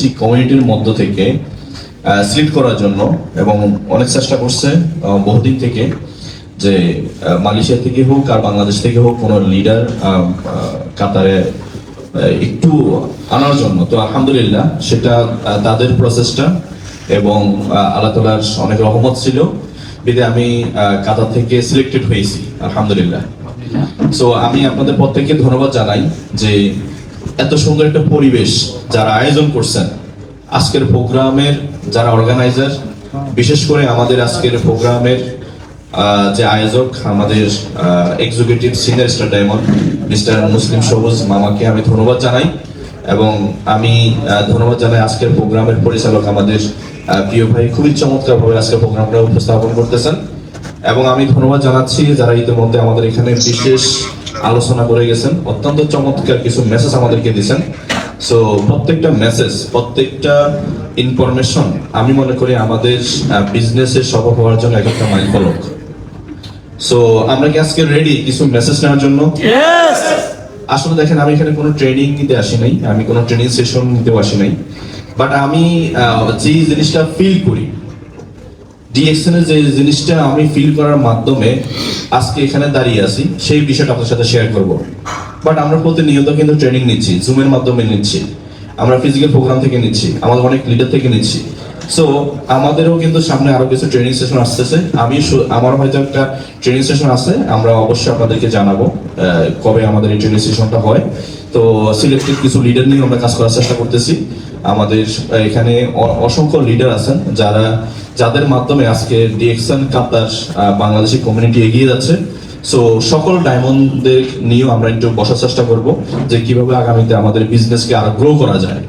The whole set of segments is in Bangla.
বাংলাদেশি কমিউনিটির মধ্য থেকে সিলেক্ট করার জন্য এবং অনেক চেষ্টা করছে বহুদিন থেকে যে মালয়েশিয়া থেকে হোক আর বাংলাদেশ থেকে হোক কোনো লিডার কাতারে একটু আনার জন্য। তো আলহামদুলিল্লাহ সেটা তাদের প্রসেসটা এবং আল্লাহ তালার অনেক রহমত ছিল। বিদে আমি কাতার থেকে সিলেক্টেড হয়েছি আলহামদুলিল্লাহ। সো আমি আপনাদের প্রত্যেককে ধন্যবাদ জানাই যে এত সুন্দর একটা পরিবেশ যারা আয়োজন করছেন। আজকের প্রোগ্রামের যারা অর্গানাইজার বিশেষ করে আমাদের আজকের প্রোগ্রামের যে আয়োজক, আমাদের executive senior star diamond mister Muslim Sabuj মামাকে আমি ধন্যবাদ জানাই এবং আমি ধন্যবাদ জানাই আজকের প্রোগ্রামের পরিচালক আমাদের প্রিয় ভাই। খুবই চমৎকারভাবে আজকের প্রোগ্রামটা উপস্থাপন করতেছেন। এবং আমি ধন্যবাদ জানাচ্ছি যারা ইতিমধ্যে আমাদের এখানে বিশেষ আলোচনা করে গেছেন। অত্যন্ত চমৎকার কিছু মেসেজ আমাদেরকে দিয়েছেন। সো প্রত্যেকটা মেসেজ প্রত্যেকটা ইনফরমেশন আমি মনে করি আমাদের বিজনেসে সফল হওয়ার জন্য এক একটা মাইল ফলক সো আমরা কি আজকে রেডি কিছু মেসেজ নেওয়ার জন্য? আসলে দেখেন আমি এখানে কোনো ট্রেনিং নিতে আসি নাই। আমি কোনো ট্রেনিং সেশন নিতেও আসি নাই। বাট আমি যে জিনিসটা ফিল করি ডিএক্সএন এর যে জিনিসটা আমি ফিল করার মাধ্যমে আজকে এখানে দাঁড়িয়ে আছি, সেই বিষয়টা আপনার সাথে শেয়ার করব। বাট আমরা প্রতিনিয়ত কিন্তু ট্রেনিং নিচ্ছি জুমের মাধ্যমে নিচ্ছি, আমরা ফিজিক্যাল প্রোগ্রাম থেকে নিচ্ছি, আমাদের অনেক লিডার থেকে নিচ্ছি। সো আমাদেরও কিন্তু সামনে আরও কিছু ট্রেনিং সেশন আসতেছে। আমি আমার হয়তো একটা ট্রেনিং সেশন আছে, আমরা অবশ্যই আপনাদেরকে জানাব কবে আমাদের এই ট্রেনিং সেশনটা হয়। তো সিলেক্টেড কিছু লিডার নিয়ে আমরা কাজ করার চেষ্টা করতেছি। আমাদের এখানে অসংখ্য লিডার আছেন, যারা যাদের মাধ্যমে আজকে ডিএক্সএন কাতার বাংলাদেশি কমিউনিটি এগিয়ে যাচ্ছে। সো সকল ডায়মন্ডদের নিয়েও আমরা একটু বসার চেষ্টা করব যে কীভাবে আগামীতে আমাদের বিজনেসকে আরও গ্রো করা যায়।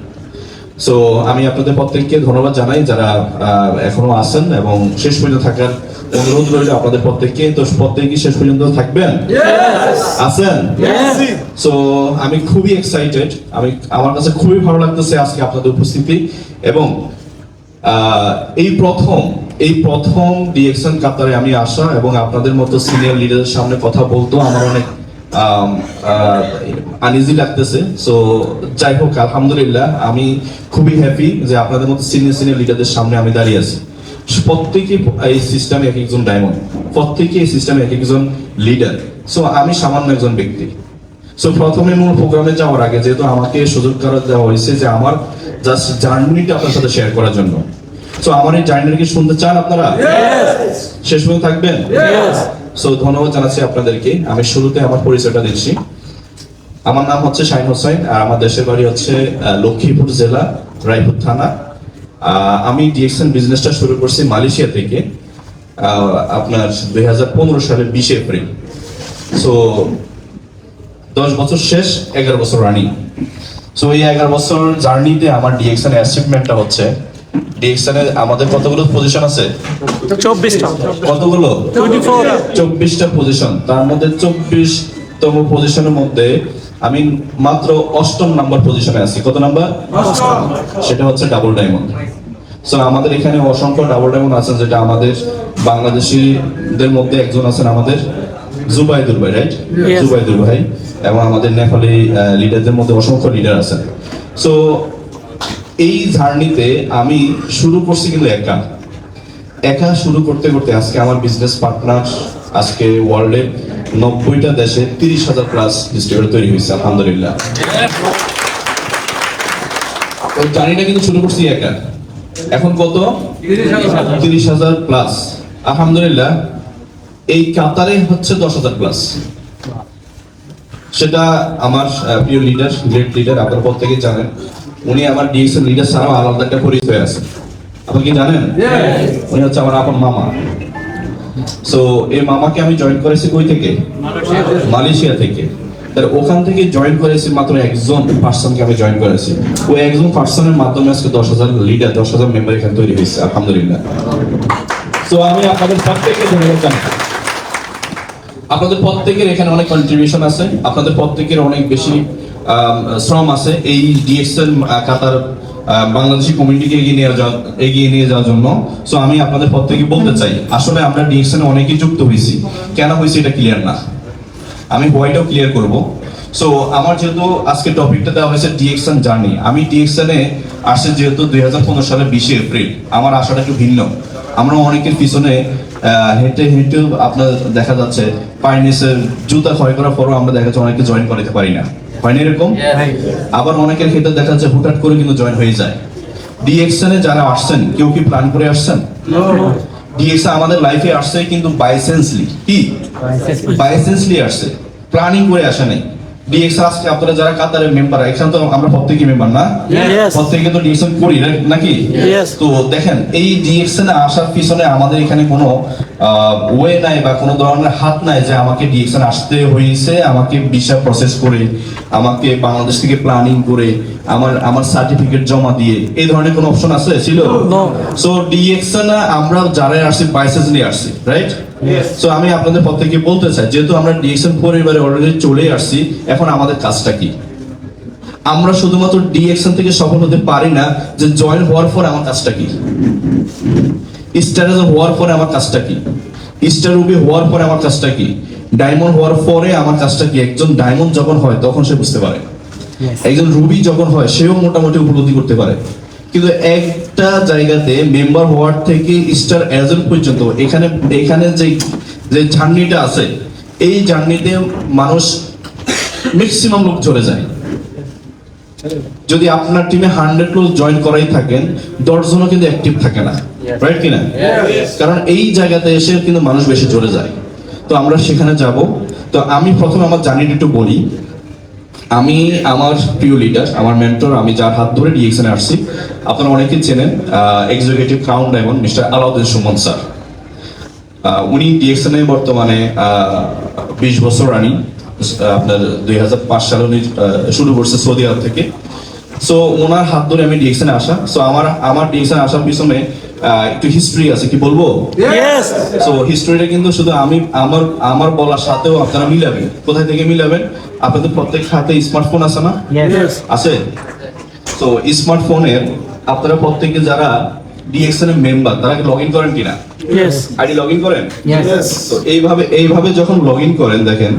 সো আমি আপনাদের প্রত্যেককে ধন্যবাদ জানাই যারা এখনও আছেন এবং শেষ পর্যন্ত থাকার অনুরোধ রইল আপনাদের প্রত্যেককে। তো প্রত্যেকে শেষ পর্যন্ত থাকবেন? আছেন? সো আমি খুবই এক্সাইটেড আমি আমার কাছে খুবই ভালো লাগতেছে আজকে আপনাদের উপস্থিতি এবং এই প্রথম এই প্রথম ডিএকশন কাতারে আমি আসা এবং আপনাদের মতো সিনিয়র লিডারের সামনে কথা বলতো আমার অনেক আনইজি লাগতেছে। সো যাই হোক, আলহামদুলিল্লাহ, আমি খুবই হ্যাপি যে আপনাদের মতো সিনিয়র সিনিয়র লিডারদের সামনে আমি দাঁড়িয়ে আছি। প্রত্যেকে এই সিস্টেমে এক একজন ডায়মন্ড প্রত্যেকে এই সিস্টেমে এক একজন লিডার সো আমি সামান্য একজন ব্যক্তি। সো প্রথমে মূল প্রোগ্রামে যাওয়ার আগে যেহেতু আমাকে সুযোগ করা দেওয়া হয়েছে যে আমার জাস্ট জার্নিটা আপনার সাথে শেয়ার করার জন্য। সো আমার এই জার্নিটা কি শুনতে চান আপনারা? শেষ পর্যন্ত থাকবেন? সো ধন্যবাদ জানাচ্ছি আপনাদেরকে। আমি শুরুতে আমার পরিচয়টা দিচ্ছি। আমার নাম হচ্ছে শাহিন হোসেন আর আমার দেশের বাড়ি হচ্ছে লক্ষ্মীপুর জেলা রায়পুর থানা। আমি ডিএক্সএন বিজনেসটা শুরু করছি মালয়েশিয়া থেকে আহ, আপনার দুই হাজার পনেরো সালের বিশে এপ্রিল। সো দশ বছর শেষ এগারো বছর রানিং সো এই এগারো বছর জার্নিতে আমার ডিএক্সএন অ্যাচিভমেন্টটা হচ্ছে। ডিএক্সএন এর আমাদের কতগুলো পজিশন আছে? চব্বিশটা। কতগুলো? চব্বিশটা পজিশন তার মধ্যে চব্বিশ তম পজিশনের মধ্যে আমি মাত্র অষ্টম নাম্বার পজিশনে আছি। কত নাম্বার সেটা হচ্ছে ডাবল ডায়মন্ড সো আমাদের এখানে অসংখ্য ডাবল ডায়মন্ড আছেন যেটা আমাদের বাংলাদেশিদের মধ্যে একজন আছেন আমাদের জুবাইদুর ভাই রাইট. জুবাইদুর ভাই এবং আমাদের নেপালি লিডারদের মধ্যে অসংখ্য লিডার আছেন। সো এই জার্নিতে আমি শুরু করছি কিন্তু একা। একা শুরু করতে করতে আজকে আমার বিজনেস পার্টনার আজকে ওয়ার্ল্ডের নব্বইটা দেশে তিরিশ হাজার প্লাস ডিস্ট্রিবিউটর তৈরি হয়েছে, আলহামদুলিল্লাহ। ওই জার্নিটা কিন্তু শুরু করছি একা। এখন কত? তিরিশ হাজার। প্লাস আলহামদুলিল্লাহ, এই কাতারে হচ্ছে দশ হাজার প্লাস সেটা আমার প্রিয় লিডার গ্রেট লিডার আপনারা প্রত্যেকে জানেন। উনি আমার ডিএক্সএল লিডার ছাড়াও আলাদা একটা পরিচয় আছে। আপনি কি জানেন? উনি হচ্ছে আমার আপন মামা। সো এই মামাকে আমি জয়েন করেছি কই থেকে? মালয়েশিয়া। থেকে। তার ওখান থেকে জয়েন করেছি মাত্র একজন পার্সনকে আমি জয়েন করেছি। ওই একজন পার্সনের মাধ্যমে আজকে দশ হাজার লিডার দশ হাজার মেম্বার এখানে তৈরি হয়েছে আলহামদুলিল্লাহ। তো আমি আপনাদের প্রত্যেককে ধন্যবাদ জানাই। আপনাদের প্রত্যেকের এখানে অনেক কন্ট্রিবিউশন আছে। আপনাদের প্রত্যেকের অনেক বেশি শ্রম আছে এই ডিএক্সএল কাতার বাংলাদেশি কমিউনিটিকে এগিয়ে নিয়ে যাওয়া, এগিয়ে নিয়ে যাওয়ার জন্য। সো আমি আপনাদের প্রত্যেকে বলতে চাই, আসলে আমরা ডিএক্সএল অনেকেই যুক্ত হয়েছি। কেন হয়েছে এটা ক্লিয়ার না? আমি হোয়াইটও ক্লিয়ার করব। সো আমার যেহেতু আজকে টপিকটা দেওয়া হয়েছে ডিএকশন জার্নি আমি ডিএকশনে আসছে যেহেতু দুই সালের বিশে এপ্রিল। আমার আশাটা একটু ভিন্ন। আমরা অনেকের পিছনে হেঁটে হেঁটে আপনার দেখা যাচ্ছে পাইনিসের জুতা ক্ষয় করার পরও আমরা দেখা যাচ্ছে অনেকে জয়েন করাতে পারি না। হয় না এরকম? আবার অনেকের ক্ষেত্রে দেখা যাচ্ছে হুটহাট করে কিন্তু জয়েন হয়ে যায়। ডিএকশনে যারা আসছেন কেউ কি প্ল্যান করে আসছেন? ডিএকশন আমাদের লাইফে আসছে কিন্তু বাইসেন্সলি কি? বাইসেন্সলি আসছে। প্ল্যানিং করে আসে নাই। ডিএক্স আজকে আপনারা যারা কাতারের মেম্বার এখানে তো আমরা প্রত্যেকই মেম্বার না? প্রত্যেকে তো করি নাকি? তো দেখেন এই আসার পিছনে আমাদের এখানে কোনো ওয়ে নাই বা কোনো ধরনের হাত নাই যে আমাকে আসতে হয়েছে আমাকে ভিসা প্রসেস করে আমাকে বাংলাদেশ থেকে প্ল্যানিং করে আমার আমার সার্টিফিকেট জমা দিয়ে। এই ধরনের কোনো অপশন আছে? ছিল. সো ডিএকশন আমরা যারা আসছি বাইসেস নিয়ে আসছি রাইট সো আমি আপনাদের প্রত্যেককে বলতে চাই যেহেতু আমরা ডিএকশন পরিবারে অলরেডি চলে আসছি এখন আমাদের কাজটা কি? আমরা শুধুমাত্র ডিএকশন থেকে সফল হতে পারি না যে জয়েন হওয়ার পর আমার কাজটা কি? স্টারেজ হওয়ার পরে আমার কাজটা কি? স্টার রুবি হওয়ার পরে আমার কাজটা কি? ডায়মন্ড হওয়ার পরে আমার কাজটা কি? একজন ডায়মন্ড যখন হয় তখন সে বুঝতে পারে। একজন রুবি যখন হয় সেও মোটামুটি উপলব্ধি করতে পারে। কিন্তু একটা জায়গাতে মেম্বার হওয়ার থেকে স্টার এজেন্ট পর্যন্ত এখানে এখানে যে যে জার্নিটা আছে এই জার্নিতে মানুষ ম্যাক্সিমাম লোক চলে যায়। যদি আপনার টিমে হান্ড্রেড লোক জয়েন করাই থাকেন দশজনও কিন্তু অ্যাক্টিভ থাকে না। রাইট কিনা? কারণ এই জায়গাতে এসে কিন্তু মানুষ বেশি চলে যায়। তো আমরা সেখানে যাব। তো আমি প্রথমে আমার জার্নিটা একটু বলি। আমি আমার প্রিয় লিডার আমার মেন্টর আমি যার হাত ধরে ডিএক্সনে আসছি। আপনারা অনেকেই চেনেন executive crown diamond mister Alauddin Suman sir উনি ডিএক্সনে বর্তমানে বিশ বছর রানিং। আপনার দুই হাজার পাঁচ সালে উনি শুরু করছে সৌদি আরব থেকে। সো ওনার হাত ধরে আমি ডিএক্সনে আসা। সো আমার আমার ডিএক্সনে আসার পিছনে একটু হিস্ট্রি আছে কি বলব? Yes. সো হিস্টোরিটা কিন্তু শুধু আমি আমার আমার বলার সাথেও আপনারা মিলাবেন। কোথায় থেকে মিলাবেন? আপনাদের প্রত্যেক হাতে স্মার্টফোন আছে না? আছে? তো স্মার্টফোনের আপনারা প্রত্যেকে যারা ডিএক্সএন এর মেম্বার তারা লগ ইন করেন কিনা? আইডি লগ ইন করেন? Yes. তো এইভাবে এইভাবে যখন লগ ইন করেন দেখেন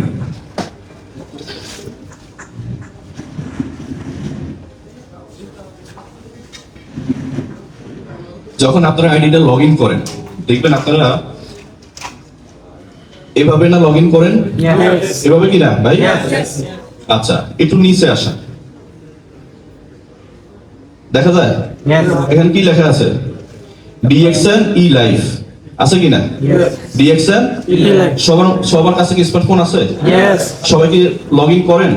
যখন আপনারা আইডিটা লগ ইন করেন দেখবেন আপনারা এভাবে না লগ ইন করেন এভাবে কি না ভাই? আচ্ছা একটু নিচে আসা দেখা যায়? এখানে কি লেখা আছে? ডিএক্সএন ই লাইফ আছে কি না? ডিএক্সএন সবার সবার কাছে কি স্মার্টফোন আছে. সবাই কি লগ ইন করেন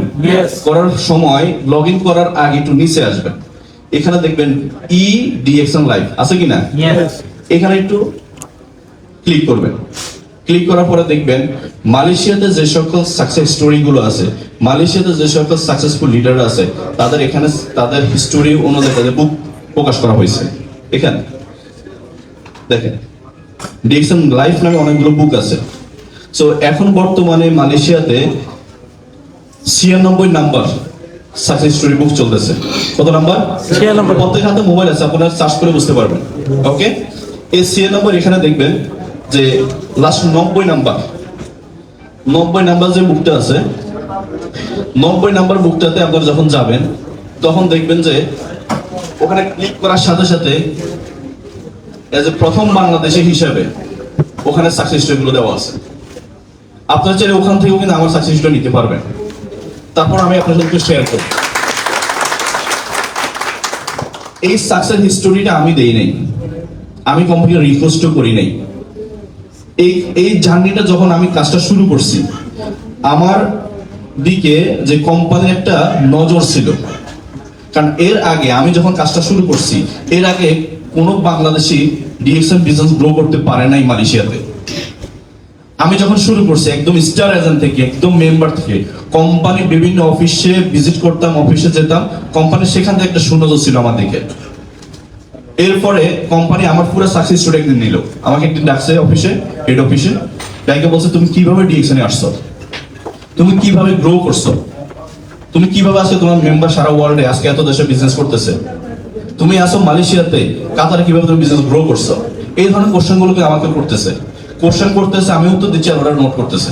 করার সময় লগ ইন করার আগে একটু নিচে আসবেন। এখানে দেখবেন ই ডিএক্সএন লাইফ আছে কি না এখানে একটু ক্লিক করবেন। ক্লিক করার পরে দেখবেন মালয়েশিয়াতে যে সকল সাকসেস স্টোরি গুলো আছে মালয়েশিয়াতে যে সকল সাকসেসফুল লিডার আছে তাদের এখানে তাদের হিস্টোরি অনুযায়ী তাদের বুক প্রকাশ করা হয়েছে। এখানে দেখেন ডিএক্সএন লাইফ নামে অনেকগুলো বুক আছে। সো এখন বর্তমানে মালয়েশিয়াতে ছিয়ানব্বই নাম্বার সাকসেস স্টোরি বুক চলতেছে। কত নাম্বার? 96 প্রত্যেক হাতে মোবাইল আছে আপনারা সার্চ করে বুঝতে পারবেন। ওকে এই সিএ নম্বর এখানে দেখবেন যে লাস্ট নব্বই নাম্বার। নব্বই নাম্বার যে বুকটা আছে নব্বই নাম্বার বুকটাতে আপনারা যখন যাবেন তখন দেখবেন যে ওখানে ক্লিক করার সাথে সাথে এজ এ প্রথম বাংলাদেশি হিসাবে ওখানে সাকসেস স্টোরি গুলো দেওয়া আছে। আপনারা চাইলে ওখান থেকেও কিন্তু আমার সাকসেস স্টোরি নিতে পারবেন। তারপর আমি আপনাদের সাথে শেয়ার করি। এই সাকসেস হিস্টোরিটা আমি দেই নাই। আমি কোম্পানিকে রিকোয়েস্টও করি নাই। এই এই জার্নিটা যখন আমি কাজটা শুরু করছি, আমার দিকে যে কোম্পানির একটা নজর ছিল, কারণ এর আগে আমি যখন কাজটা শুরু করছি, এর আগে কোনো বাংলাদেশি ডিএক্সএন বিজনেস গ্রো করতে পারে নাই মালয়েশিয়াতে। আমি যখন শুরু করছি, একদম স্টার এজেন্ট থেকে, একদম মেম্বার থেকে কোম্পানি বিভিন্ন অফিসে ভিজিট করতাম অফিসে যেতাম কোম্পানি সেখান থেকে একটা সুনজর ছিল আমার দিকে। এরপরে কোম্পানি আমার পুরো সাকসেস স্টোরি একদিন নিল। আমাকে একদিন ডাকছে অফিসে হেড অফিসে ব্যাংকে বলছে, তুমি কীভাবে ডিএক্সনে আসছো? তুমি কীভাবে গ্রো করছ? তুমি কীভাবে আজকে তোমার মেম্বার সারা ওয়ার্ল্ডে আজকে এত দেশে বিজনেস করতেছে? তুমি আসো মালয়েশিয়াতে, কাতারে কীভাবে তুমি বিজনেস গ্রো করছ? এই ধরনের কোশ্চেন গুলোকে আমাকে করতেছে। কোশ্চেন করতেছে আমি উত্তর দিচ্ছি আর ওরা নোট করতেছে।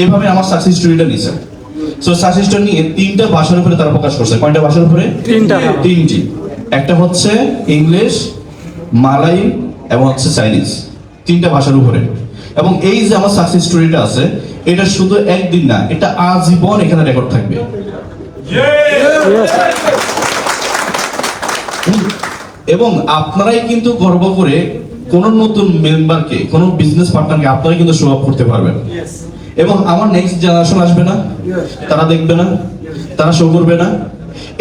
এইভাবে আমার সাকসেস স্টোরিটা নিছে সো সাকসেস স্টোরি নিয়ে তিনটা ভাষার উপরে তারা প্রকাশ করছে। কয়টা ভাষার উপরে? তিনটা। তিনটি। একটা হচ্ছে ইংলিশ মালাই এবং হচ্ছে চাইনিজ তিনটা ভাষার উপরে। এবং এই যে আমার সাকসেস স্টোরিটা আছে এটা শুধু একদিন না এটা আজীবন এখানে রেকর্ড থাকবে। এবং আপনারাই কিন্তু গর্ব করে কোন নতুন মেম্বারকে কোন বিজনেস পার্টনারকে আপনারাই কিন্তু শো আপ করতে পারবেন। এবং আমার নেক্সট জেনারেশন আসবে না? তারা দেখবে না? তারা শো করবে না?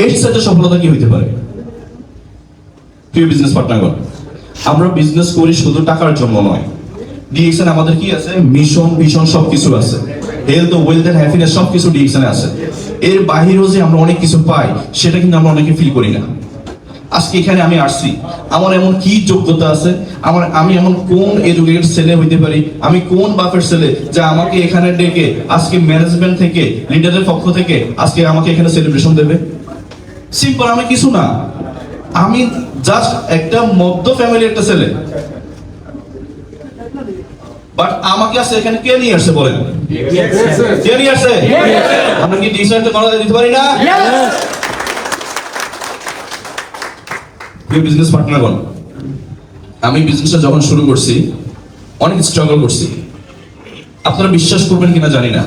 এর সাথে সফলতা কি হইতে পারে? প্রিয় বিজনেস পার্টনারগণ আমরা বিজনেস করি শুধু টাকার জন্য নয়। ডিএক্সএন আমাদের কি আছে? মিশন ভিশন সবকিছু আছে। হেলথ ওয়েলথ এন্ড হ্যাপিনেস সবকিছু ডিএক্সএন আছে। এর বাহিরেও যে আমরা অনেক কিছু পাই সেটা কিন্তু আমরা অনেকে ফিল করি না। আজকে এখানে আমি আসছি। আমার এমন কি যোগ্যতা আছে? আমার আমি এমন কোন এডুকেটেড ছেলে হইতে পারি? আমি কোন বাপের ছেলে যা আমাকে এখানে ডেকে আজকে ম্যানেজমেন্ট থেকে লিডারের পক্ষ থেকে আজকে আমাকে এখানে সেলিব্রেশন দেবে? সিম্পল আমি কিছু না। আমি জাস্ট একটা মধ্য ফ্যামিলি একটা ছেলে। বাট আমাকে আসছে এখানে কে নিয়ে আসছে বলেন? কে নিয়ে আসছে আমরা কি ডিসিশনটা কোনো দিতে পারি না? বিজনেস পার্টনারগণ আমি বিজনেসটা যখন শুরু করছি, অনেক স্ট্রাগল করছি। আপনারা বিশ্বাস করবেন কিনা জানি না।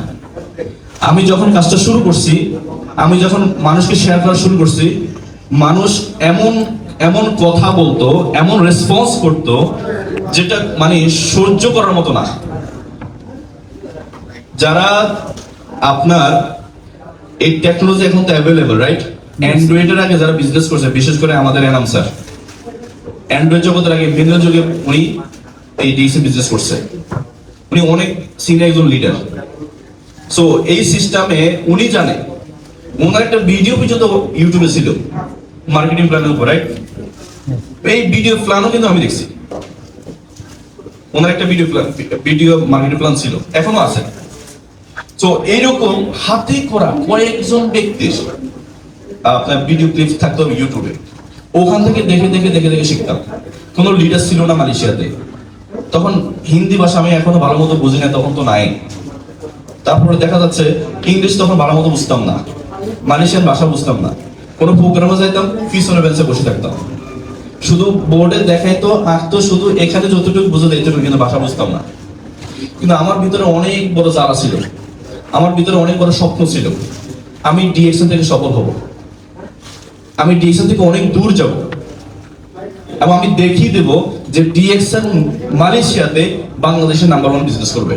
আমি যখন কাজটা শুরু করছি, আমি যখন মানুষকে শেয়ার করা শুরু করছি, মানুষ এমন এমন কথা বলতো, এমন রেসপন্স করতো, যেটা মানে সহ্য করার মতো না। যারা আপনার এই টেকনোলজি এখন তো অ্যাভেলেবল রাইট অ্যান্ড্রয়েডের আগে যারা বিজনেস করছে বিশেষ করে আমাদের এনাম স্যার অ্যান্ড্রয়েড জগতের আগে ভিন্ন যুগে উনি এই ডিএসএ বিজনেস করছে। উনি অনেক সিনিয়র একজন লিডার সো এই সিস্টেমে উনি জানে ওনার একটা ভিডিও পর্যন্ত ইউটিউবে ছিল মার্কেটিং প্ল্যানের উপর রাইট এই ভিডিও প্ল্যানও কিন্তু আমি দেখছি। ওনার একটা video plan video marketing plan ছিল এখনও আছে। তো এইরকম হাতে করা কয়েকজন ব্যক্তির আপনার ভিডিও ক্লিপ থাকতো ইউটিউবে ওখান থেকে দেখে দেখে দেখে দেখে শিখতাম। কোনো লিডার ছিল না মালয়েশিয়াতে। তখন হিন্দি ভাষা আমি এখনও ভালো মতো বুঝি না, তখন তো নাই। তারপরে দেখা যাচ্ছে ইংলিশ তখন ভালো মতো বুঝতাম না। মালয়েশিয়ান ভাষা বুঝতাম না। কোনো প্রোগ্রামে যাইতাম পিছনে বেঞ্চে বসে থাকতাম। শুধু বোর্ডে দেখাই দেখাইতো, আঁকতো, শুধু এখানে যতটুকু বুঝে দিত কিন্তু ভাষা বুঝতাম না। কিন্তু আমার ভিতরে অনেক বড় চারা ছিল। আমার ভিতরে অনেক বড় স্বপ্ন ছিল। আমি ডিএক্সএন থেকে সফল হব। আমি ডিএক্সএন থেকে অনেক দূর যাব। এবং আমি দেখিয়ে দেব যে ডিএক্সএন মালয়েশিয়াতে বাংলাদেশের নাম্বার ওয়ান বিজনেস করবে।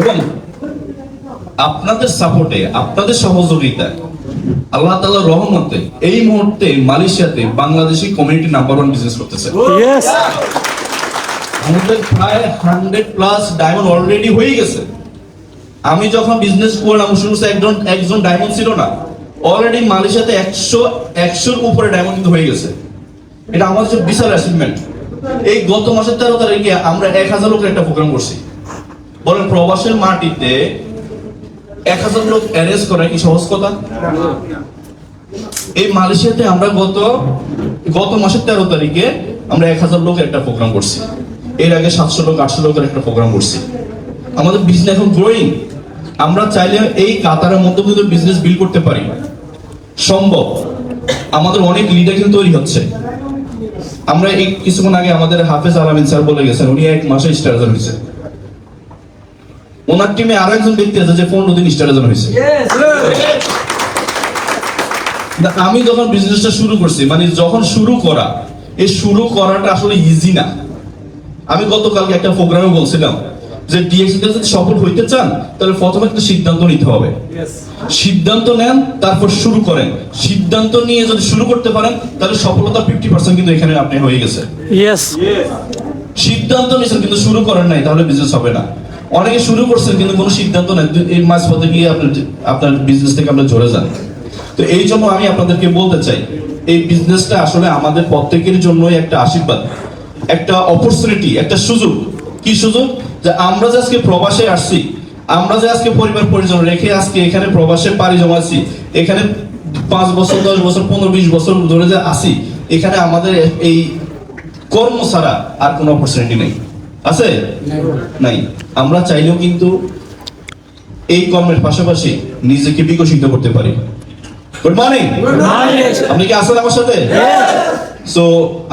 এবং আপনাদের সাপোর্টে আপনাদের সহযোগিতায় আল্লাহ তাআলার রহমতে এই মুহূর্তে মালয়েশিয়াতে Bangladeshi community number one business করতেছে। আমাদের প্রায় হান্ড্রেড প্লাস ডায়মন্ড অলরেডি হয়ে গেছে। আমি যখন বিজনেস করলাম শুরু একজন একজন ডায়মন্ড ছিল না অলরেডি মালয়েশিয়াতে একশো, একশোর উপরে ডায়মন্ড কিন্তু হয়ে গেছে। এটা আমাদের বিশাল অ্যাচিভমেন্ট এই গত মাসের তেরো তারিখে আমরা এক হাজার লোকের একটা প্রোগ্রাম করছি। বলেন, প্রবাসের মাটিতে এক হাজার লোক অ্যারেঞ্জ করা, কি সহজ কথা? এই মালয়েশিয়াতে আমরা গত গত মাসের তেরো তারিখে আমরা এক হাজার লোকের একটা প্রোগ্রাম করছি। এর আগে সাতশো লোক, আটশো লোকের একটা প্রোগ্রাম করছি। আমাদের বিজনেস এখন গ্রোয়িং আমরা চাইলে এই কাতারের মধ্যে কিন্তু বিজনেস বিল করতে পারি। সম্ভব। আমাদের অনেক লিডার কিন্তু তৈরি হচ্ছে। আমরা এই কিছুক্ষণ আগে আমাদের হাফেজ আলামিন স্যার বলে গেছেন উনি এক মাসে স্টারাজন হয়েছে। ওনার টিমে আরও একজন ব্যক্তি আছে যে পনেরো দিন স্টারাজন হয়েছে। আমি যখন বিজনেসটা শুরু করছি মানে যখন শুরু করা এই শুরু করাটা আসলে ইজি না। আমি গতকালকে একটা প্রোগ্রামে বলছিলাম যে ডিএক্স যদি সফল হইতে চান তাহলে প্রথমে একটা সিদ্ধান্ত নিতে হবে। সিদ্ধান্ত নেন তারপর শুরু করেন। সিদ্ধান্ত নিয়ে যদি শুরু করতে পারেন তাহলে সফলতা ফিফটি পার্সেন্ট কিন্তু এখানে আপনি হয়ে গেছে। সিদ্ধান্ত নিয়েছেন কিন্তু শুরু করেন নাই তাহলে বিজনেস হবে না। অনেকে শুরু করছেন কিন্তু কোনো সিদ্ধান্ত নেই এই মাঝ পথে গিয়ে আপনার আপনার বিজনেস থেকে আপনার ঝরে যান। তো এই জন্য আমি আপনাদেরকে বলতে চাই এই বিজনেসটা আসলে আমাদের প্রত্যেকের জন্যই একটা আশীর্বাদ একটা অপরচুনিটি একটা সুযোগ। কি সুযোগ? যে আমরা যে আজকে প্রবাসে আসছি আমরা যে আজকে পরিবার পরিজন রেখে আজকে এখানে প্রবাসে পাড়ি জমাচ্ছি এখানে পাঁচ বছর দশ বছর পনেরো বিশ বছর ধরে যে আসি এখানে আমাদের এই কর্ম ছাড়া আর কোনো অপরচুনিটি নেই। আছে? নাই। আমরা চাইলেও কিন্তু এই কর্মের পাশাপাশি নিজেকে বিকশিত করতে পারি। গুড মর্নিং আপনি কি আসেন আমার সাথে? সো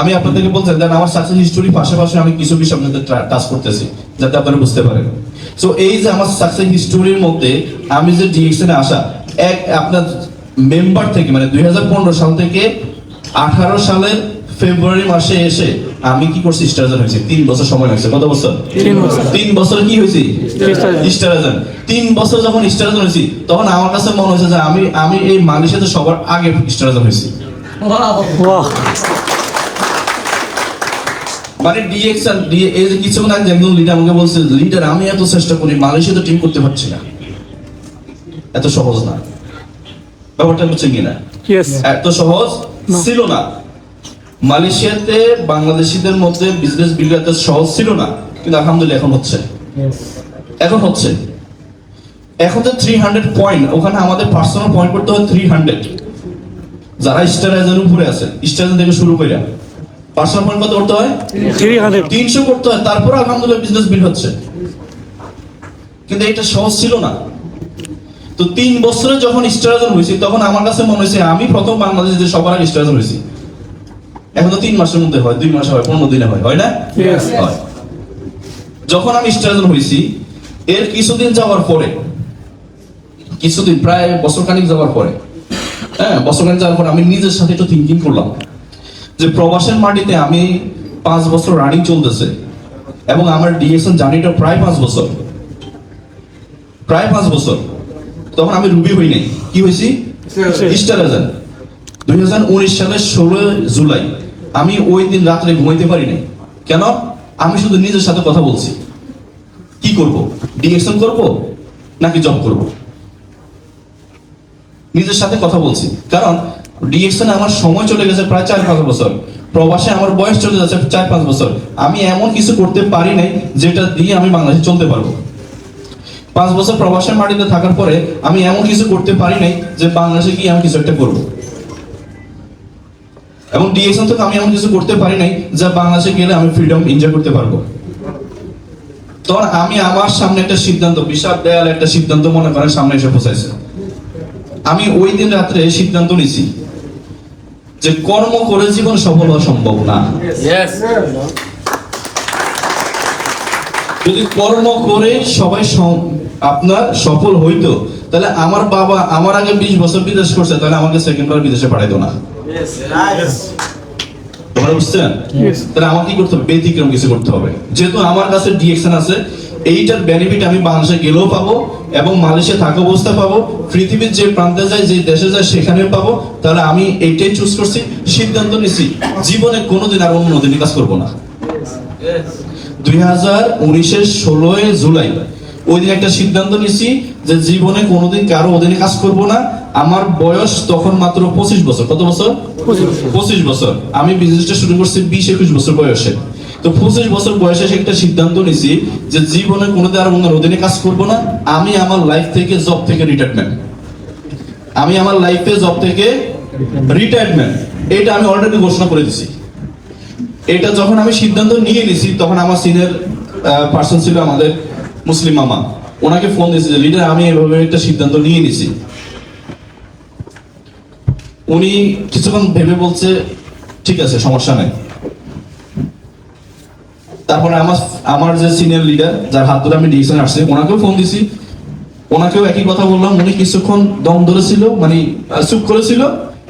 আমি আপনাদেরকে বলতে দেন আমার সাকসেস হিস্টোরি পাশাপাশি আমি কিছু বিষয় আপনাদের টাচ করতেছি যাতে আপনারা বুঝতে পারেন। সো এই যে আমার সাকসেস হিস্টোরির মধ্যে আমি যে ডিএক্সএনে আসা এক আপনার মেম্বার থেকে মানে দুই সাল থেকে আঠারো সালের ফেব্রুয়ারি মাসে এসে আমি কি করছি? স্টারজন হয়েছে। তিন বছর সময় হয়েছে কত বছর? তিন বছর। কি হয়েছি। স্টারজন তিন বছর যখন স্টারজন হয়েছি তখন আমার কাছে মনে হয়েছে যে আমি আমি এই মালয়েশিয়াতে সবার আগে স্টারজন হয়েছি। মানে ডিএক্সএন এই যে কিছুক্ষণ আগে একজন লিডার আমাকে বলছে লিডার আমি এত চেষ্টা করি মালয়েশিয়াতে টিম করতে পারছি না। এত সহজ না। ব্যাপারটা হচ্ছে কিনা? এত সহজ ছিল না। মালয়েশিয়াতে বাংলাদেশিদের মধ্যে বিজনেস বিল্ড এত সহজ ছিল না। কিন্তু আলহামদুলিল্লাহ এখন হচ্ছে। এখন হচ্ছে। এখন তো থ্রি হান্ড্রেড পয়েন্ট ওখানে আমাদের পার্সোনাল পয়েন্ট করতে হয় থ্রি হান্ড্রেড যারা স্টারাইজার উপরে আছে স্টারাইজার থেকে শুরু করে পার্সোনাল পয়েন্ট কত করতে হয়? তিনশো করতে হয় তারপর আলহামদুলিল্লাহ বিজনেস বিল হচ্ছে। কিন্তু এটা সহজ ছিল না। তো তিন বছরে যখন স্টারাজন হয়েছি তখন আমার কাছে মনে হয়েছে আমি প্রথম বাংলাদেশে সবার আগে স্টারাজন হয়েছি। এখন তো তিন মাসের মধ্যে হয় দুই মাসে হয় পনেরো দিনে হয় হয় না? হয়। যখন আমি স্টারাজন হয়েছি এর কিছুদিন যাওয়ার পরে কিছুদিন প্রায় বছর খানিক যাওয়ার পরে হ্যাঁ বছর যাওয়ার পরে আমি নিজের সাথে একটু থিঙ্কিং করলাম। যে প্রবাসের মাটিতে আমি পাঁচ বছর রানিং চলতেছে এবং আমার ডিএসএন জার্নিটা প্রায় পাঁচ বছর। প্রায় পাঁচ বছর। তখন আমি রুবি হই নাই। কি হয়েছি স্টার এজেন্ট দুই হাজার উনিশ সালের ষোলো জুলাই। আমি ওই দিন রাত্রে ঘুমাইতে পারি নাই। কেন? আমি শুধু নিজের সাথে কথা বলছি। কি করব? ডিএকশন করব? নাকি জব করব? নিজের সাথে কথা বলছি। কারণ ডিএকশনে আমার সময় চলে গেছে প্রায় চার পাঁচ বছর। প্রবাসে আমার বয়স চলে যাচ্ছে চার পাঁচ বছর। আমি এমন কিছু করতে পারি নাই যেটা দিয়ে আমি বাংলাদেশে চলতে পারব। পাঁচ বছর প্রবাসের মাটিতে থাকার পরে আমি এমন কিছু করতে পারি নাই যে বাংলাদেশে গিয়ে আমি কিছু একটা করব। এবং ডিএকশন থেকে আমি এমন কিছু করতে পারি নাই যা বাংলাদেশে গেলে আমি ফ্রিডম এনজয় করতে পারব। তখন আমি আমার সামনে একটা সিদ্ধান্ত বিশাল দেয়াল একটা সিদ্ধান্ত মনে করেন সামনে এসে পৌঁছাইছে। আমি ওই দিন রাত্রে সিদ্ধান্ত নিছি। যে কর্ম করে জীবন সফল হওয়া সম্ভব না। যদি কর্ম করে সবাই আপনার সফল হইতো তাহলে আমার বাবা আমার আগে বিশ বছর বিদেশ করছে তাহলে আমাকে সেকেন্ড বার বিদেশে পাঠাইতো না। তোমরা বুঝছেন? Yes. তাহলে আমাকে কি করতে হবে? ব্যতিক্রম কিছু করতে হবে। যেহেতু আমার কাছে ডিএকশন আছে এইটার বেনিফিট আমি বাংলাদেশে গেলেও পাবো এবং মালয়েশিয়া থাকা অবস্থা পাবো। পৃথিবীর যে প্রান্তে যায়, যে দেশে যায়, সেখানে পাবো। তাহলে আমি এইটাই চুজ করছি, সিদ্ধান্ত নিছি, জীবনে কোনোদিন আর অন্য দিনে কাজ করব না। দুই হাজার উনিশের ষোলোই জুলাই, ওই দিন একটা সিদ্ধান্ত নিছি যে জীবনে কোনোদিন কারও অধীনে কাজ করব না। আমার বয়স তখন মাত্র পঁচিশ বছর। কত বছর? পঁচিশ বছর। আমি বিজনেসটা শুরু করছি বিশ একুশ বছর বয়সে। তো পঁচিশ বছর বয়সে এসে একটা সিদ্ধান্ত নিছি যে জীবনে কোনোদিন আর অন্যের অধীনে কাজ করব না। আমি আমার লাইফ থেকে জব থেকে রিটায়ারমেন্ট আমি আমার লাইফে জব থেকে রিটায়ারমেন্ট এটা আমি অলরেডি ঘোষণা করে দিছি এটা যখন আমি সিদ্ধান্ত নিয়ে নিছি তখন আমার সিনিয়র পার্সন ছিল আমাদের মুসলিম মামা। ওনাকে ফোন দিয়েছে যে লিডার আমি এভাবে একটা সিদ্ধান্ত নিয়ে নিছি উনি কিছুক্ষণ ভেবে বলছে, ঠিক আছে, সমস্যা নাই। তারপরে আমার আমার যে সিনিয়র লিডার যার হাত ধরে আমি ডিসিশন আসছে, ওনাকেও ফোন দিছি। ওনাকেও একই কথা বললাম, উনি কিছুক্ষণ দম ধরেছিল মানে চুপ করেছিল।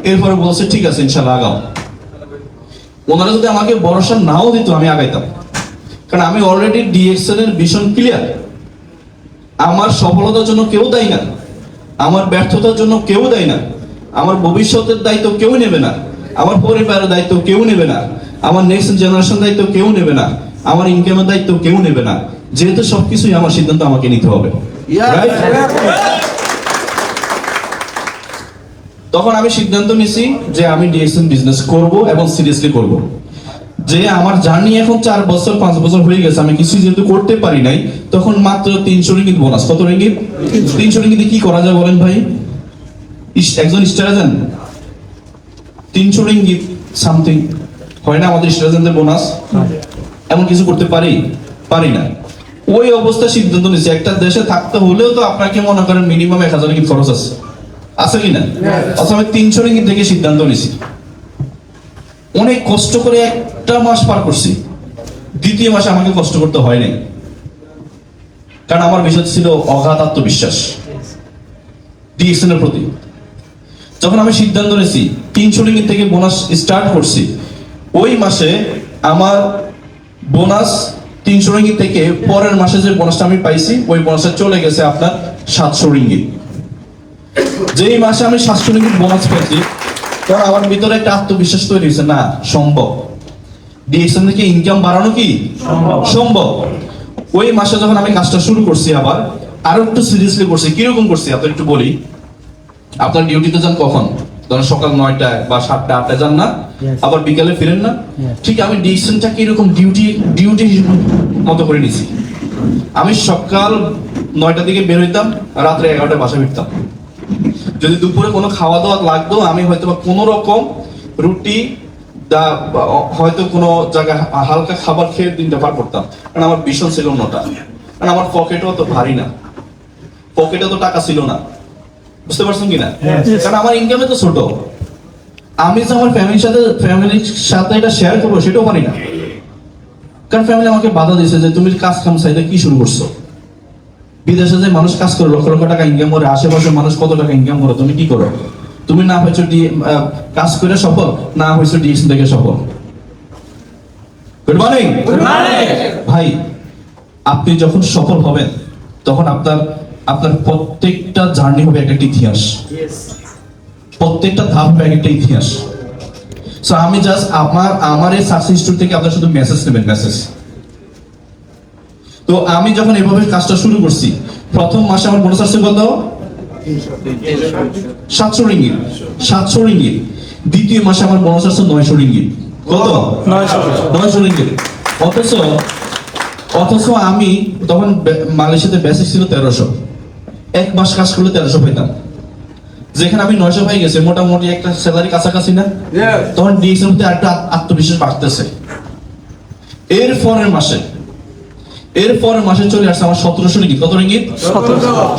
এরপরে বলছে, ঠিক আছে, ইনশাল্লাহ আগাও। ওনারা যদি আমাকে ভরসা নাও দিত, আমি আগাইতাম। কারণ আমি অলরেডি ডিএক্সএল এর ভীষণ ক্লিয়ার আমার সফলতার জন্য কেউ দেয় না। আমার ব্যর্থতার জন্য কেউ দেয় না। আমার ভবিষ্যতের দায়িত্ব কেউ নেবে না। আমার পরিবারের দায়িত্ব কেউ নেবে না। আমার নেক্সট জেনারেশন দায়িত্ব কেউ নেবে না। আমার ইনকামের দায়িত্ব কেউ নেবে না। যেহেতু সবকিছুই আমার সিদ্ধান্ত আমাকে নিতে হবে। তখন আমি সিদ্ধান্ত নিছি যে আমি ডিএক্সএন বিজনেস করব এবং সিরিয়াসলি করব। যে আমার জার্নি এখন চার বছর পাঁচ বছর হয়ে গেছে আমি কিছু যেহেতু করতে পারি নাই তখন মাত্র তিনশো রিঙ্গিত বোনাস কত রিঙ্গিত? তিনশো রিঙ্গিতে কি করা যায় বলেন ভাই? একজন স্টারাজান তিনশো রিঙ্গিত সামথিং হয় না আমাদের স্টারাজানদের বোনাস এমন কিছু করতে পারি? পারি না। ওই অবস্থায় সিদ্ধান্ত নিচ্ছে একটা দেশে থাকতে হলেও তো আপনাকে মনে করেন মিনিমাম এক হাজার খরচ আছে। আছে কিনা অথবা আমি তিনশো রিঙ্গিত থেকে সিদ্ধান্ত নিছি অনেক কষ্ট করে একটা মাস পার করছি। দ্বিতীয় মাসে আমাকে কষ্ট করতে হয় নাই। কারণ আমার বিষয় ছিল অগাধ আত্মবিশ্বাস। ডিএক্সএন এর প্রতি। যখন আমি সিদ্ধান্ত নিয়েছি তিনশো রিঙ্গিত থেকে বোনাস স্টার্ট করছি ওই মাসে আমার বোনাস তিনশো রিঙ্গিত থেকে পরের মাসে যে বোনাসটা আমি পাইছি ওই বোনাসটা চলে গেছে আপনার সাতশো রিঙ্গিত যেই মাসে আমি সাতশো রিঙ্গিত বোনাস পেয়েছি তখন আমার ভিতরে একটা আত্মবিশ্বাস তৈরি হয়েছে না সম্ভব। ডিএক্সএন থেকে ইনকাম বাড়ানো কি? সম্ভব। ওই মাসে যখন আমি কাজটা শুরু করছি আবার আরও একটু সিরিয়াসলি করছি কীরকম করছি আপনার একটু বলি। আপনার ডিউটিতে যান কখন? ধরেন সকাল নয়টায় বা সাতটা আটটায় যান না আবার বিকালে ফিরেন না। ঠিক আমি ডিসিশনটাকে এরকম ডিউটি ডিউটি মতো করে নিছি। আমি সকাল নয়টার দিকে বের হইতাম রাত্রে এগারোটায় বাসা ফিরতাম। যদি দুপুরে কোনো খাওয়া দাওয়া লাগতো আমি হয়তো বা কোনো রকম রুটি দা হয়তো কোনো জায়গায় হালকা খাবার খেয়ে দিনটা পার করতাম। কারণ আমার ভীষণ ছিল অন্যটা কারণ আমার পকেটও তো ভারী না। পকেটে তো টাকা ছিল না। বুঝতে পারছেন কিনা? কারণ আমার ইনকামে তো ছোট। আমি যে আমার ফ্যামিলির সাথে ফ্যামিলির সাথে এটা শেয়ার করব সেটাও পারি না। কারণ ফ্যামিলি আমাকে বাধা দিয়েছে যে তুমি কাজ কাম চাইতে কি শুরু করছ? বিদেশে যে মানুষ কাজ করে লক্ষ লক্ষ টাকা ইনকাম করে আশেপাশে মানুষ কত টাকা ইনকাম করে তুমি কি করো? তুমি না হয়েছো ডি কাজ করে সফল না হয়েছো ডিএক্স থেকে সফল। গুড মর্নিং ভাই আপনি যখন সফল হবেন তখন আপনার আপনার প্রত্যেকটা জার্নি হবে এক একটা ইতিহাস। প্রত্যেকটা ধাপ হবে এক একটা ইতিহাস। সো আমি জাস্ট আমার আমার এই সাকসেস স্টোরি থেকে আপনার শুধু মেসেজ নেবেন মেসেজ তো আমি যখন এভাবে কাজটা শুরু করছি প্রথম মাসে আমার বোনাস আসছে কত? সাতশো রিঙ্গিত। সাতশো রিঙ্গিত। দ্বিতীয় মাসে আমার বোনাস আসছে নয়শো রিঙ্গিত। কত। নয়শো। রিঙ্গিত। অথচ অথচ আমি তখন মালয়েশিয়াতে বেসিক ছিল তেরোশো। এক মাস কাজ করলে তেরোশো পেতাম যেখানে আমি নয়শো পাই গেছে মোটামুটি একটা স্যালারি কাছাকাছি না? তখন ডিএসএম মধ্যে একটা আত্মবিশ্বাস বাড়তেছে। এর পরের মাসে এর পরের মাসে চলে আসছে আমার সতেরোশো রিঙ্গিত। কত রিঙ্গিত?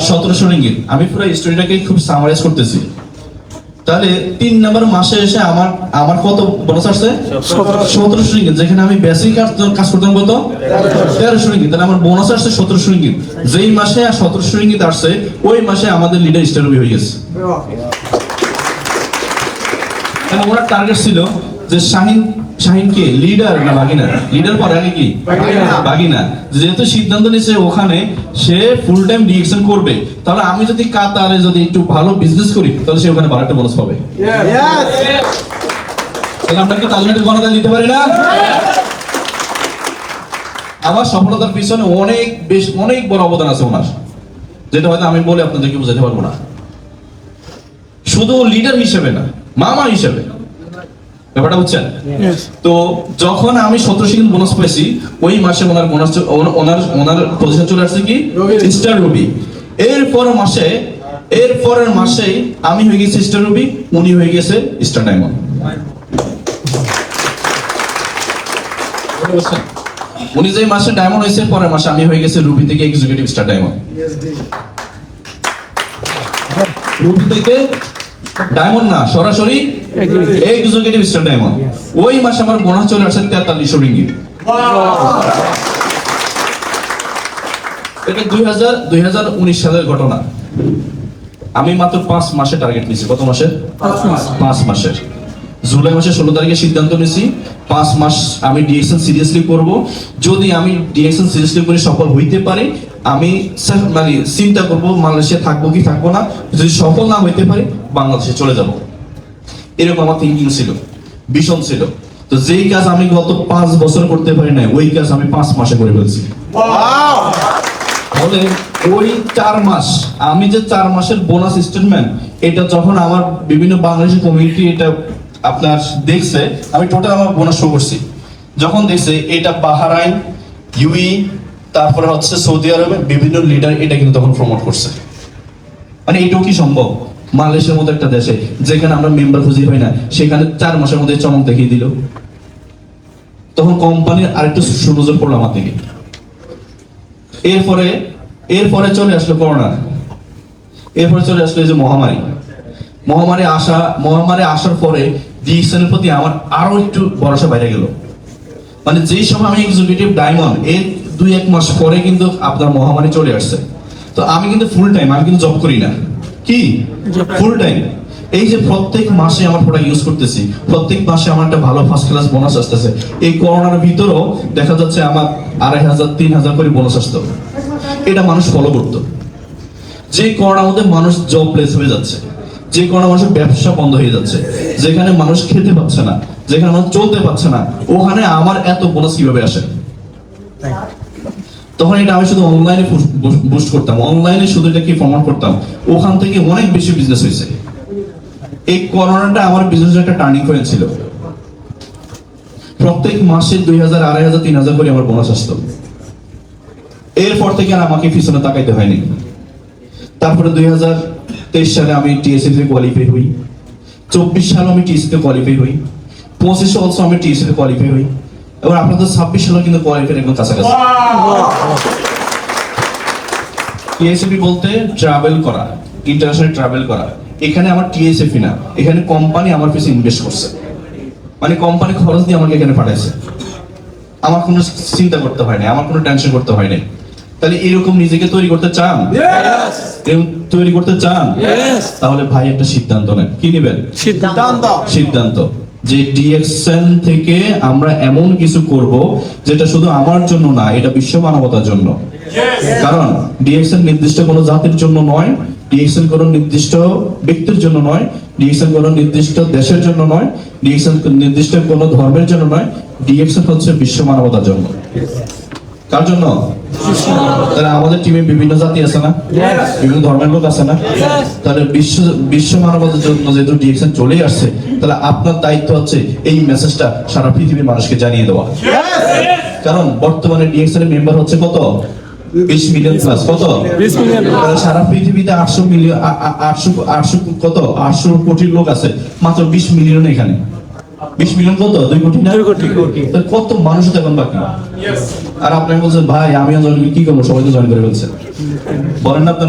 সতেরোশো। রিঙ্গিত। আমি পুরো স্টোরিটাকে খুব সামারাইজ করতেছি। তাহলে তিন নম্বর মাসে এসে আমার আমার কত বোনাস আসছে? সতেরোশো। রিঙ্গিত যেখানে আমি বেসিক কাজ করতাম কত? তেরোশো রিঙ্গিত তাহলে আমার বোনাস আসছে সতেরোশো রিঙ্গিত যেই মাসে আর সতেরোশো রিঙ্গিত আসছে ওই মাসে আমাদের লিডার স্টারবি হয়ে গেছে। এবং ওনার টার্গেট ছিল যে শাহিন শাহিনকে লিডার না বাগিনা? লিডার পরে আগে কি? বাগিনা। যেহেতু সিদ্ধান্ত নিয়েছে ওখানে সে ফুল টাইম ডিরেকশন করবে। তাহলে আমি যদি কাতারে যদি একটু ভালো বিজনেস করি তাহলে সে ওখানে বারো একটা বোনাস পাবে তাহলে আমরা কি তাজমেটের গণতাল দিতে পারি না? আমার সফলতার পিছনে অনেক বেশ অনেক বড় অবদান আছে ওনার। যেটা হয়তো আমি বলে আপনাদেরকে বোঝাতে পারব না। শুধু লিডার হিসেবে না মামা হিসেবে। ব্যাপারটা বুঝছেন? তো যখন আমি সতেরোশো কিন্তু বোনাস পাইছি ওই মাসে ওনার বোনাস ওনার ওনার পজিশন চলে আসছে কি? Star ruby. এর পরের মাসে এর পরের মাসে আমি হয়ে গেছি স্টার রুবি উনি হয়ে গেছে স্টার ডায়মন্ড উনি যে মাসে ডায়মন্ড হয়েছে পরের মাসে আমি হয়ে গেছে রুবি থেকে এক্সিকিউটিভ স্টার ডায়মন্ড রুবি থেকে ডায়মন্ড না সরাসরি এক্সিকিউটিভ স্টার ডায়মন্ড ওই মাসে আমার বোনাস চলে আসছে তেতাল্লিশশো রিঙ্গিত। এটা দুই হাজার দুই হাজার উনিশ সালের ঘটনা। আমি মাত্র পাঁচ মাসে টার্গেট নিয়েছি কত মাসে? পাঁচ মাসের জুলাই মাসের ষোলো তারিখে সিদ্ধান্ত নিয়েছি পাঁচ মাস আমি ডিএকশন সিরিয়াসলি করব। যদি আমি ডিএকশন সিরিয়াসলি করে সফল হইতে পারি আমি মানে চিন্তা করব মালয়েশিয়া থাকব কি থাকব না। যদি সফল না হইতে পারি বাংলাদেশে চলে যাব। এরকম আমার থিঙ্কিং ছিল। ভীষণ ছিল। তো যেই কাজ আমি গত পাঁচ বছর করতে পারি না ওই কাজ আমি পাঁচ মাসে করে ফেলছি। ফলে ওই চার মাস, আমি যে চার মাসের বোনাস স্টেটমেন্ট এটা যখন আমার বিভিন্ন বাংলাদেশি কমিউনিটি এটা আপনার দেখছে, আমি টোটাল আমার বোনাস শো করছি। যখন দেখছে, এটা বাহারাইন ইউই তারপরে হচ্ছে সৌদি আরবে বিভিন্ন লিডার এটা কিন্তু তখন প্রমোট করছে। মানে এটাও কি সম্ভব? মালয়েশিয়ার মতো একটা দেশে, যেখানে আমরা মেম্বার খুঁজে পাই না, সেখানে চার মাসের মধ্যে চমক দেখিয়ে দিল। তখন কোম্পানির আরেকটু সুনজর পড়ল আমার দিকে। এরপরে এরপরে চলে আসলো করোনা। এরপরে চলে আসলো এই যে মহামারী। মহামারী আসা মহামারী আসার পরে ডিএক্সএন এর প্রতি আমার আরও একটু ভরসা বাইরে গেল। মানে যেই সময় আমি এক্সিকিউটিভ ডায়মন্ড এর দুই এক মাস পরে কিন্তু আপনার মহামারী চলে আসছে। তো আমি কিন্তু ফুল টাইম আমি কিন্তু জব করি না। কি? ফুল টাইম এই যে প্রত্যেক মাসে আমার প্রোডাক্ট ইউজ করতেছি প্রত্যেক মাসে আমার একটা ভালো ফার্স্ট ক্লাস বোনাস আসতেছে। এই করোনার ভিতরেও দেখা যাচ্ছে আমার আড়াই হাজার তিন হাজার করে বোনাস আসতো। এটা মানুষ ফলো করতো। যে করোনার মধ্যে মানুষ জবলেস হয়ে যাচ্ছে যে করোনা মানুষের ব্যবসা বন্ধ হয়ে যাচ্ছে যেখানে মানুষ খেতে পাচ্ছে না যেখানে মানুষ চলতে পারছে না ওখানে আমার এত বোনাস কীভাবে আসে? তখন এটা আমি শুধু অনলাইনে বুস্ট করতাম। অনলাইনে শুধু এটাকে প্রমাণ করতাম? ওখান থেকে অনেক বেশি বিজনেস হয়েছে। এই করোনাটা আমার বিজনেসের একটা টার্নিং পয়েন্ট ছিল। প্রত্যেক মাসে দুই হাজার আড়াই হাজার তিন হাজার করে আমার বোনাস আসতো। এরপর থেকে আর আমাকে পিছনে তাকাইতে হয়নি। তারপরে দুই হাজার তেইশ সালে আমি টিএসসি তে কোয়ালিফাই হই। চব্বিশ সালে আমি টিএসসি তে কোয়ালিফাই হই। পঁচিশে অলসো আমি টিএসসি তে কোয়ালিফাই হই। এবার আপনাদের ছাব্বিশ সালে কিন্তু কোয়ালিফাই একদম কাছাকাছি। টিএসএফি বলতে ট্রাভেল করা ইন্টারন্যাশনাল ট্রাভেল করা। এখানে আমার টিএসএফি না। এখানে কোম্পানি আমার পিছনে ইনভেস্ট করছে। মানে কোম্পানি খরচ দিয়ে আমাকে এখানে পাঠাইছে। আমার কোনো চিন্তা করতে হয় না আমার কোনো টেনশন করতে হয় না তাহলে এরকম নিজেকে তৈরি করতে চান? তৈরি করতে চান? তাহলে ভাই একটা সিদ্ধান্ত নেন। কি নেবেন? সিদ্ধান্ত। সিদ্ধান্ত। যে ডিএক্সএন থেকে আমরা এমন কিছু করব যেটা শুধু আমার জন্য না এটা বিশ্ব মানবতার জন্য। কারণ ডিএক্সএন নির্দিষ্ট কোনো জাতির জন্য নয় ডিএক্সএন কোনো নির্দিষ্ট ব্যক্তির জন্য নয় ডিএক্সএন কোনো নির্দিষ্ট দেশের জন্য নয় ডিএক্সএন নির্দিষ্ট কোনো ধর্মের জন্য নয় ডিএক্সএন হচ্ছে বিশ্ব মানবতার জন্য কার জন্য? তাহলে আমাদের টিমে বিভিন্ন জাতি আছে না? বিভিন্ন ধর্মের লোক আছে না? তাহলে বিশ্ব বিশ্ব মানবতার জন্য যেহেতু ডিএক্সএন চলে আসছে তাহলে আপনার দায়িত্ব হচ্ছে এই মেসেজটা সারা পৃথিবীর মানুষকে জানিয়ে দেওয়া। কারণ বর্তমানে ডিএক্সএন এর মেম্বার হচ্ছে কত? বিশ মিলিয়ন প্লাস কত? 20 মিলিয়ন। সারা পৃথিবীতে আটশো মিলিয়ন আটশো আটশো কত? আটশো কোটির লোক আছে মাত্র বিশ মিলিয়ন এখানে। বিশ মিলিয়ন কত? দুই কোটি না? কোটি। কত মানুষ তো এখন বাকি আর আপনি বলছেন ভাই আমি কি করব? সবাই তো জয়েন করে ফেলছে। বলেন না আপনারা।